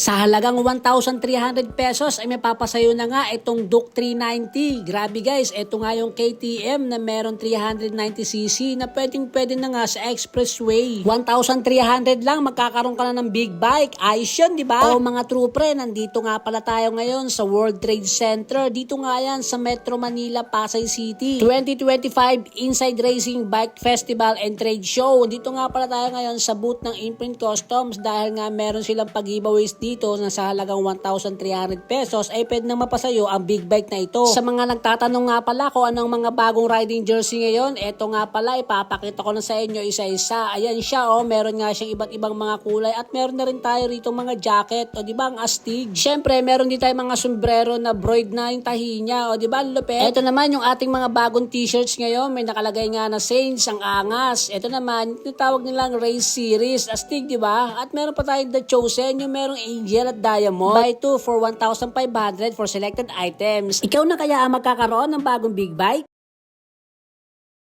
Sa halagang 1,300 pesos ay may papasayo na nga itong Duke 390. Grabe guys, ito nga yung KTM na meron 390cc na pwedeng pwede na nga sa expressway. 1,300 lang magkakaroon ka na ng big bike. Ayos yun, di ba? O mga true pre, nandito nga pala tayo ngayon sa World Trade Center. Dito nga yan sa Metro Manila, Pasay City. 2025 Inside Racing Bike Festival and Trade Show. Dito nga pala tayo ngayon sa booth ng Imprint Customs dahil nga meron silang pag-giveaways dito na sa halagang 1,300 pesos ay pwede na mapasayo ang big bike na ito. Sa mga nagtatanong nga pala kung anong mga bagong riding jersey ngayon, eto nga pala ipapakita ko na sa inyo isa-isa. Ayan siya oh, meron nga siyang iba't ibang mga kulay at meron na rin tayo rito mga jacket o di ba ang astig. Syempre meron din tayo mga sombrero na broid na yung tahi niya o di ba lupet. Ito naman yung ating mga bagong t-shirts ngayon, may nakalagay nga na Saints ang angas. Ito naman, yung tawag nilang race series, astig di ba? At meron pa tayong The Chosen, yung merong Angel at Diamond. Buy 2 for 1,500 for selected items. Ikaw na kaya ang magkakaroon ng bagong big bike?